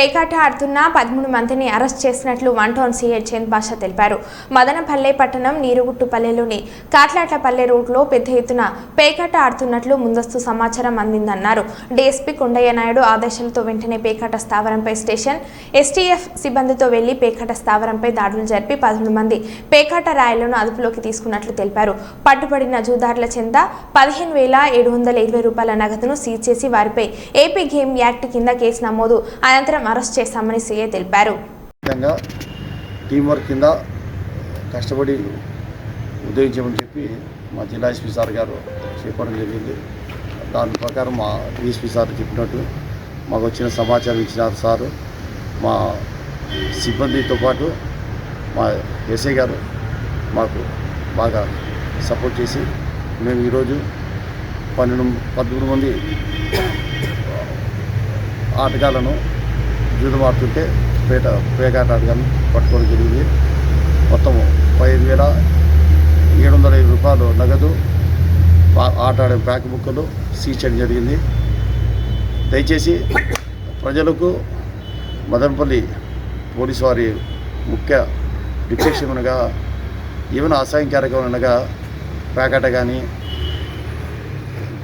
పేకాట ఆడుతున్న పదమూడు మందిని అరెస్ట్ చేసినట్లు one town CI Chand Basha తెలిపారు. మదనపల్లె పట్టణం నీరుగుట్టుపల్లెలోని కాట్లాట్లపల్లె రోడ్లో పెద్ద ఎత్తున పేకాట ఆడుతున్నట్లు ముందస్తు సమాచారం అందిందన్నారు. డీఎస్పీ కొండయ్య నాయుడు ఆదేశాలతో వెంటనే పేకాట స్థావరంపై స్టేషన్ ఎస్టీఎఫ్ సిబ్బందితో వెళ్ళి పేకాట స్థావరంపై దాడులు జరిపి పదమూడు మంది పేకాట రాయలను అదుపులోకి తీసుకున్నట్లు తెలిపారు. పట్టుబడిన జూదారుల చెంద పదిహేను వేల ఏడు వందల ఇరవై రూపాయల నగదును సీజ్ చేసి వారిపై ఏపీ గేమ్ యాక్ట్ కింద కేసు నమోదు. అనంతరం అరెస్ట్ చేశామని సీఐ తెలిపారు. విధంగా టీం వర్క్ కింద కష్టపడి ఉదయించమని చెప్పి మా జిల్లా ఎస్పీ సార్ గారు చెప్పడం జరిగింది. దాని ప్రకారం మా డిఎస్పీ సార్ చెప్పినట్టు మాకు వచ్చిన సమాచారం ఇచ్చినారు సారు. మా సిబ్బందితో పాటు మా ఎస్ఐ గారు మాకు బాగా సపోర్ట్ చేసి మేము ఈరోజు పన్నెండు పదమూడు మంది ఆటగాళ్ళను జూదం ఆడుతుంటే పేట పేకాట కానీ పట్టుకోవడం జరిగింది. మొత్తం పదిహేను వేల ఏడు వందల ఐదు రూపాయలు నగదు ఆటాడే ఆట ఆడే బ్యాక్ బుక్కులు సీజ్ చేయడం జరిగింది. దయచేసి ప్రజలకు మదనపల్లి పోలీసు వారి ముఖ్య డిక్టేషన్ అనగా ఏమైనా అసహాయం కార్యక్రమం అనగా పేకాట కానీ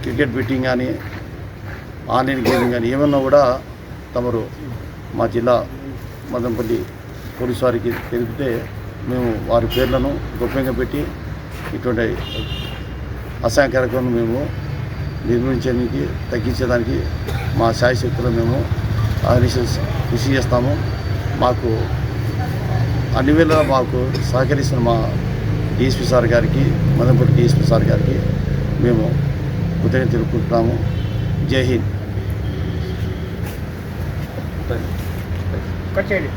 క్రికెట్ బెట్టింగ్ కానీ ఆన్లైన్ గేమింగ్ కానీ ఏమన్నా కూడా తమరు మా జిల్లా మదనపల్లి పోలీసు వారికి తెలిపితే మేము వారి పేర్లను గోప్యంగా పెట్టి ఇటువంటి అసహాయ కార్యక్రమం మేము నిర్మించడానికి తగ్గించడానికి మా శాయశక్తులు మేము కృషి చేస్తాము. మాకు అన్ని వేళ మాకు సహకరిస్తున్న మా డిఎస్పీ సార్ గారికి మదనపల్లి డిఎస్పీ సార్ గారికి మేము కృతజ్ఞత తెలుపుకుంటున్నాము. జై హింద్. కట్ చేయండి